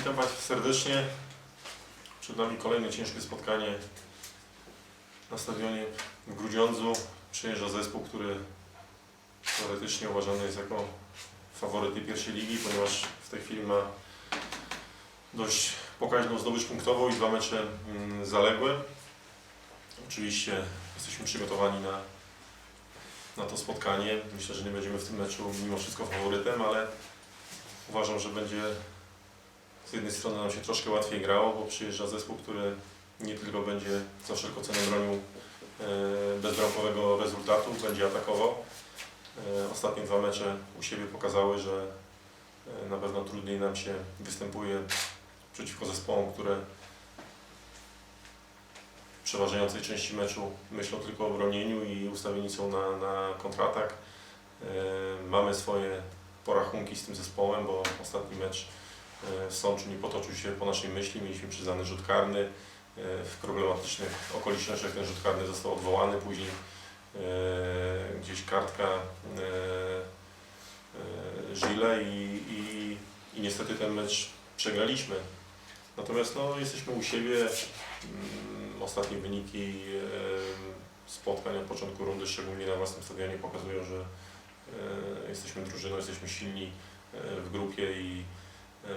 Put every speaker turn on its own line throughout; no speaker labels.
Witam Państwa serdecznie. Przed nami kolejne ciężkie spotkanie na stadionie w Grudziądzu. Przyjeżdża zespół, który teoretycznie uważany jest jako faworyt tej pierwszej ligi, ponieważ w tej chwili ma dość pokaźną zdobycz punktową i dwa mecze mm, zaległe. Oczywiście jesteśmy przygotowani na, na to spotkanie. Myślę, że nie będziemy w tym meczu mimo wszystko faworytem, ale uważam, że będzie z jednej strony nam się troszkę łatwiej grało, bo przyjeżdża zespół, który nie tylko będzie za wszelką cenę bronił e, bezbramkowego rezultatu, będzie atakował. E, Ostatnie dwa mecze u siebie pokazały, że e, na pewno trudniej nam się występuje przeciwko zespołom, które w przeważającej części meczu myślą tylko o bronieniu i ustawieni są na, na kontratak. Mamy swoje porachunki z tym zespołem, bo ostatni mecz e, Sączu nie potoczył się po naszej myśli. Mieliśmy przyznany rzut karny. E, W problematycznych okolicznościach ten rzut karny został odwołany. Później e, gdzieś kartka Żile i, i, i niestety ten mecz przegraliśmy. Natomiast no, jesteśmy u siebie. Mm, Ostatnie wyniki spotkań od początku rundy, szczególnie na własnym stadionie, pokazują, że jesteśmy drużyną, jesteśmy silni w grupie i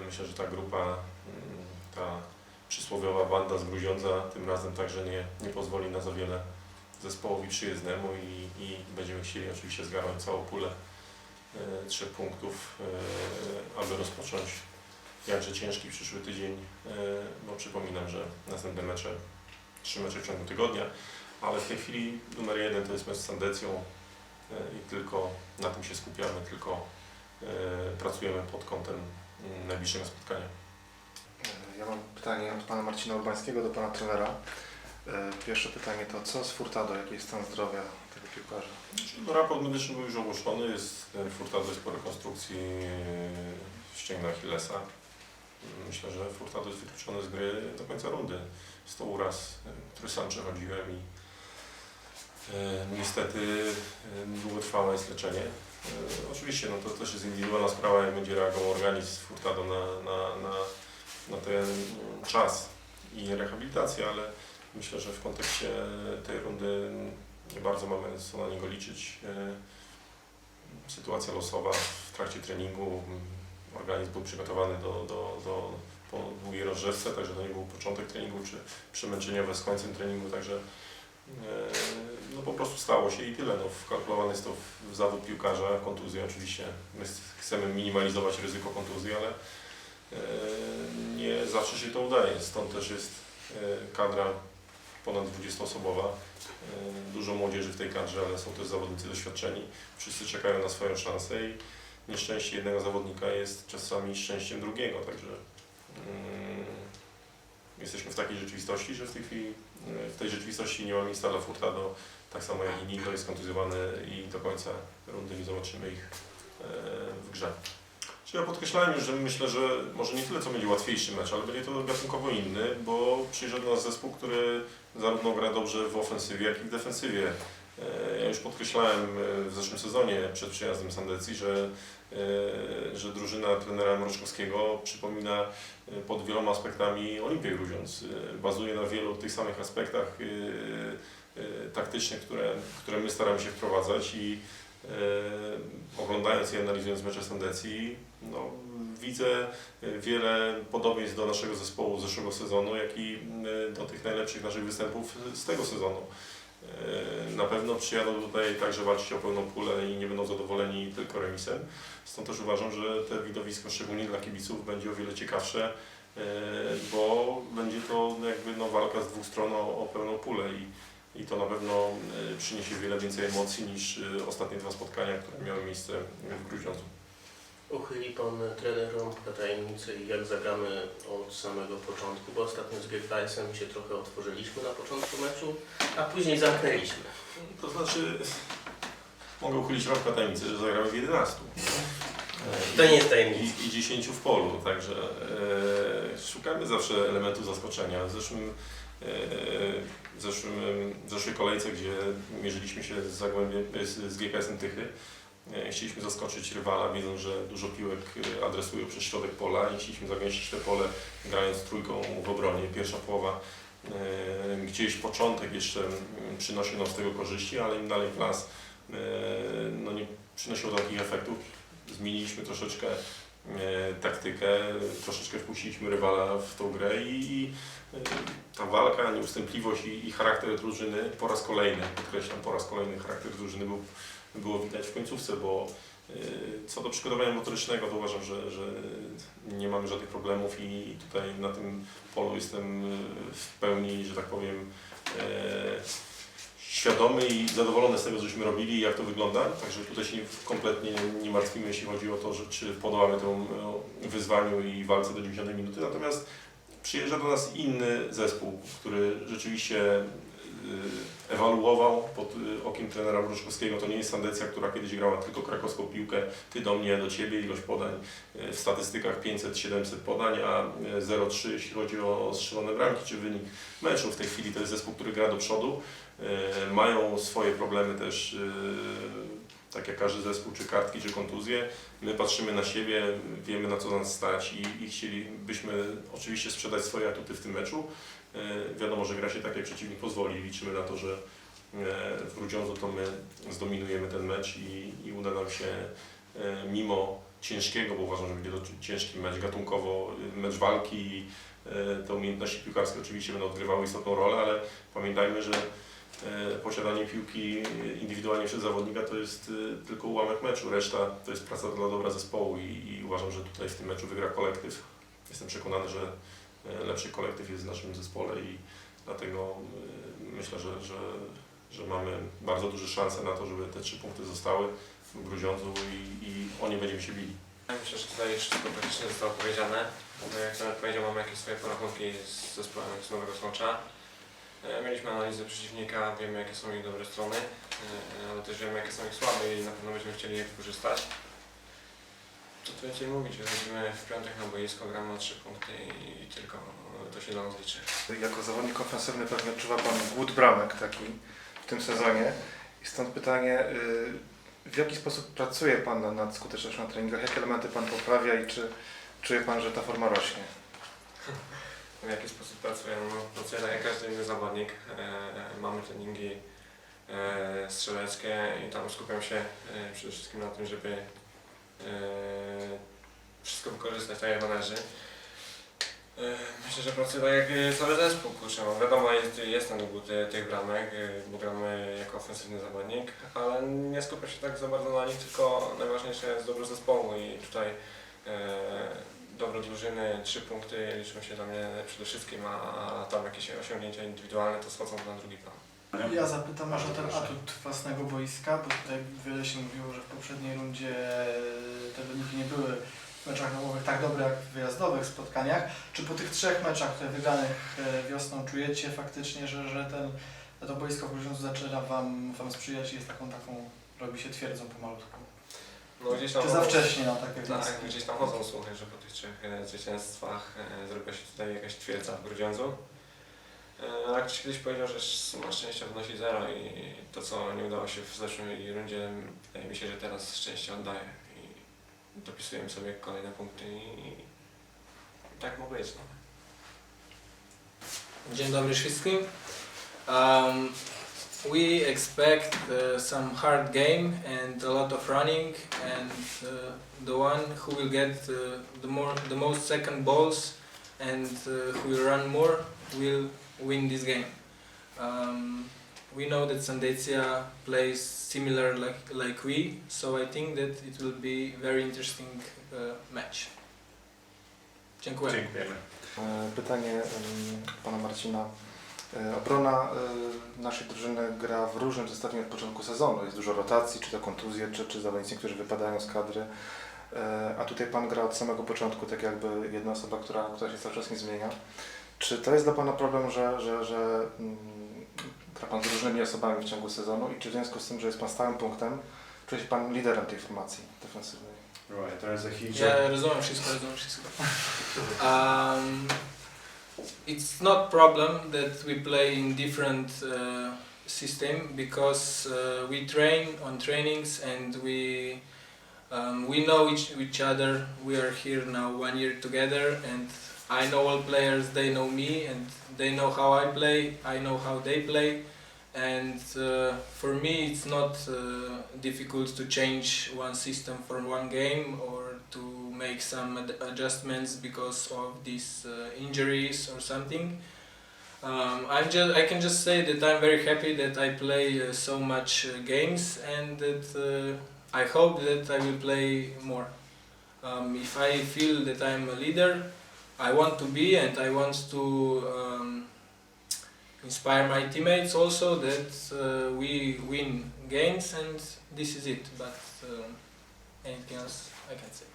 myślę, że ta grupa, mm, ta przysłowiowa banda z Gruziądza tym razem także nie, nie pozwoli na za wiele zespołowi przyjezdnemu i, i będziemy chcieli oczywiście zgarnąć całą pulę e, trzech punktów, e, aby rozpocząć jakże ciężki przyszły tydzień, e, bo przypominam, że następne mecze, trzy mecze w ciągu tygodnia, ale w tej chwili numer jeden to jest mecz z Sandecją e, i tylko na tym się skupiamy, tylko e, pracujemy pod kątem najbliższego spotkania.
Ja mam pytanie od pana Marcina Urbańskiego do pana trenera. E, Pierwsze pytanie to co z Furtado, jaki jest stan zdrowia tego piłkarza?
No, raport medyczny był już ogłoszony, jest e, Furtado jest po rekonstrukcji e, ścięgna Achillesa. Myślę, że Furtado jest wykluczony z gry do końca rundy. Jest to uraz, e, który sam przechodziłem i e, niestety e, długotrwałe jest leczenie. E, oczywiście no, to też jest indywidualna sprawa, jak będzie reagował organizm Furtado na, na, na, na ten czas i rehabilitację, ale myślę, że w kontekście tej rundy nie bardzo mamy co na niego liczyć. E, Sytuacja losowa w trakcie treningu. Organizm był przygotowany do, do, do po długiej rozrzewce, także to nie był początek treningu czy przemęczeniowe z końcem treningu, także po prostu stało się i tyle. No, wkalkulowany jest to w, w zawód piłkarza, kontuzja oczywiście. My chcemy minimalizować ryzyko kontuzji, ale e, nie zawsze się to udaje. Stąd też jest e, kadra ponad 20-osobowa. E, Dużo młodzieży w tej kadrze, ale są też zawodnicy doświadczeni. Wszyscy czekają na swoją szansę i nieszczęście jednego zawodnika jest czasami szczęściem drugiego, także mm, jesteśmy w takiej rzeczywistości, że w tej chwili e, w tej rzeczywistości nie ma miejsca dla Furtado, tak samo jak i Nino jest kontuzjowany i do końca rundy nie zobaczymy ich e, w grze. Czy ja podkreślałem już, że myślę, że może nie tyle co będzie łatwiejszy mecz, ale będzie to gatunkowo inny, bo przyjdzie do nas zespół, który zarówno gra dobrze w ofensywie, jak i w defensywie. E, Ja już podkreślałem e, w zeszłym sezonie przed przyjazdem Sandecji, że, e, że drużyna trenera Mroczkowskiego przypomina pod wieloma aspektami Olimpię Grudziądz. E, Bazuje na wielu tych samych aspektach taktycznych, które, które my staramy się wprowadzać i oglądając i analizując mecze Sandecji, no, widzę wiele podobieństw do naszego zespołu z zeszłego sezonu, jak i do tych najlepszych naszych występów z tego sezonu. E, Na pewno przyjadą tutaj także walczyć o pełną pulę i nie będą zadowoleni tylko remisem. Stąd też uważam, że te widowisko, szczególnie dla kibiców, będzie o wiele ciekawsze, e, bo będzie to jakby no, walka z dwóch stron o, o pełną pulę i, i to na pewno e, przyniesie wiele więcej emocji niż ostatnie dwa spotkania, które miały miejsce w Grudziądzu.
Uchyli Pan trener rąbka tajemnicy i jak zagramy od samego początku, bo ostatnio z GKS-em się trochę otworzyliśmy na początku meczu, a później zamknęliśmy.
To znaczy, mogę uchylić rąbka tajemnicy, że zagramy w 11.
To nie jest tajemnica.
I, i 10 w polu, także e, szukamy zawsze elementu zaskoczenia. W zeszłym, e, w zeszłym, w zeszłej kolejce, gdzie mierzyliśmy się z, z, z GKS-em Tychy, Chcieliśmy zaskoczyć rywala, wiedząc, że dużo piłek e, adresują przez środek pola i chcieliśmy zagęścić te pole, grając trójką w obronie. Pierwsza połowa, e, gdzieś początek jeszcze mm, przynosił nam z tego korzyści, ale im dalej w las no nie przynosiło takich efektów. Zmieniliśmy troszeczkę taktykę, troszeczkę wpuściliśmy rywala w tą grę i, i e, ta walka, nieustępliwość i, i charakter drużyny po raz kolejny, podkreślam, po raz kolejny charakter drużyny był, było widać w końcówce, bo e, co do przygotowania motorycznego, to uważam, że, że nie mamy żadnych problemów i tutaj na tym polu jestem e, w pełni, że tak powiem, e, świadomy i zadowolony z tego, cośmy robili i jak to wygląda. Także tutaj się nie- kompletnie nie martwimy, jeśli chodzi o to, że czy podołamy temu e, wyzwaniu i walce do 90 minuty. Natomiast przyjeżdża do nas inny zespół, który rzeczywiście ewaluował pod e, okiem trenera Wróżkowskiego. To nie jest Sandecja, która kiedyś grała tylko krakowską piłkę, ty do mnie, do ciebie, ilość podań e, w statystykach 500-700 podań, a e, 0,3 jeśli chodzi o strzelone bramki czy wynik meczu. W tej chwili to jest zespół, który gra do przodu. Mają swoje problemy też, tak jak każdy zespół, czy kartki, czy kontuzje. My patrzymy na siebie, wiemy na co nas stać i, i chcielibyśmy oczywiście sprzedać swoje atuty w tym meczu. E, Wiadomo, że gra się tak, jak przeciwnik pozwoli. Liczymy na to, że e, w Grudziądzu to my zdominujemy ten mecz i, i uda nam się e, mimo ciężkiego, bo uważam, że będzie to ciężki mecz gatunkowo, mecz walki te umiejętności piłkarskie oczywiście będą odgrywały istotną rolę, ale pamiętajmy, że posiadanie piłki indywidualnie przez zawodnika to jest tylko ułamek meczu, reszta to jest praca dla dobra zespołu i, i uważam, że tutaj w tym meczu wygra kolektyw. Jestem przekonany, że lepszy kolektyw jest w naszym zespole i dlatego e, myślę, że, że, że mamy bardzo duże szanse na to, żeby te trzy punkty zostały w Grudziądzu i, i o nie będziemy się bili.
Myślę, że tutaj wszystko praktycznie zostało powiedziane. No, jak Tomek powiedział, mamy jakieś swoje porachunki z zespołem z Nowego Słocza. E, Mieliśmy analizę przeciwnika, wiemy jakie są ich dobre strony, e, ale też wiemy jakie są ich słabe i na pewno będziemy chcieli je wykorzystać. Co tu więcej mówić, wychodzimy w piątek na boisko, gramy na trzy punkty i, i tylko to się dla nas liczy.
Jako zawodnik ofensywny pewnie odczuwa Pan głód bramek taki w tym sezonie. I stąd pytanie, y, w jaki sposób pracuje Pan na- nad skutecznością na treningach? Jakie elementy Pan poprawia i czy czuje Pan, że ta forma rośnie?
W jaki sposób pracuję? No, pracuję tak jak każdy inny zawodnik. E, mamy treningi e, strzeleckie i tam skupiam się e, przede wszystkim na tym, żeby e, wszystko wykorzystać tak jak należy. E, myślę, że pracuję tak jak e, cały zespół, kurczę. No, wiadomo, jest, jest głód e, tych bramek, bo gramy jako ofensywny zawodnik, ale nie skupiam się tak za bardzo na nich, tylko najważniejsze jest dobro zespołu i tutaj e, dobro drużyny, trzy punkty liczą się dla mnie przede wszystkim, a tam jakieś osiągnięcia indywidualne to schodzą na drugi plan.
Ja zapytam może o ten atut własnego boiska, bo tutaj wiele się mówiło, że w poprzedniej rundzie te wyniki nie były w meczach domowych tak dobre jak w wyjazdowych spotkaniach. Czy po tych trzech meczach tutaj wygranych e, wiosną czujecie faktycznie, że, że ten, to boisko w Grudziądzu zaczyna wam, wam sprzyjać i jest taką, taką, robi się twierdzą pomalutku?
No gdzieś tam
Czy za wcześnie na takie
Tak,
wnioski?
gdzieś tam chodzą słuchy, że po tych trzech e, zwycięstwach e, zrobiła się tutaj jakaś twierdza w Grudziądzu. Ale ktoś kiedyś powiedział, że suma szczęścia wynosi zero i to co nie udało się w zeszłej rundzie, wydaje mi się, że teraz szczęście oddaje i dopisujemy sobie kolejne punkty i, i tak ma być. No.
Dzień dobry wszystkim. Um, we expect uh, some hard game and a lot of running and uh, the one who will get uh, the more the most second balls and uh, who will run more will win this game. Um, we know that Sandecia plays similar like, like we, so I think that it will be very interesting uh, match. Dziękuję.
Dziękujemy.
E, Pytanie Pana Marcina. E, Obrona e, naszej drużyny gra w różnym zestawieniu od początku sezonu. Jest dużo rotacji, czy to kontuzje, czy, czy zawodnicy, którzy wypadają z kadry. A tutaj Pan gra od samego początku, tak jakby jedna osoba, która, która się cały czas nie zmienia. Czy to jest dla Pana problem, że, że, że mm, gra Pan z różnymi osobami w ciągu sezonu i czy w związku z tym, że jest Pan stałym punktem, czuje się Pan liderem tej formacji defensywnej?
Right, there is a huge.
Ja rozumiem wszystko, rozumiem wszystko. Um, it's not problem that we play in different uh, system because uh, we train on trainings and we um, we know each, each other. We are here now one year together, and I know all players. They know me, and they know how I play. I know how they play, and uh, for me, it's not uh, difficult to change one system for one game or to make some ad- adjustments because of these uh, injuries or something. Um, I'm just I can just say that I'm very happy that I play uh, so much uh, games and that uh, I hope that I will play more. Um, if I feel that I'm a leader, I want to be and I want to um, inspire my teammates also that uh, we win games and this is it. But um anything else I can say.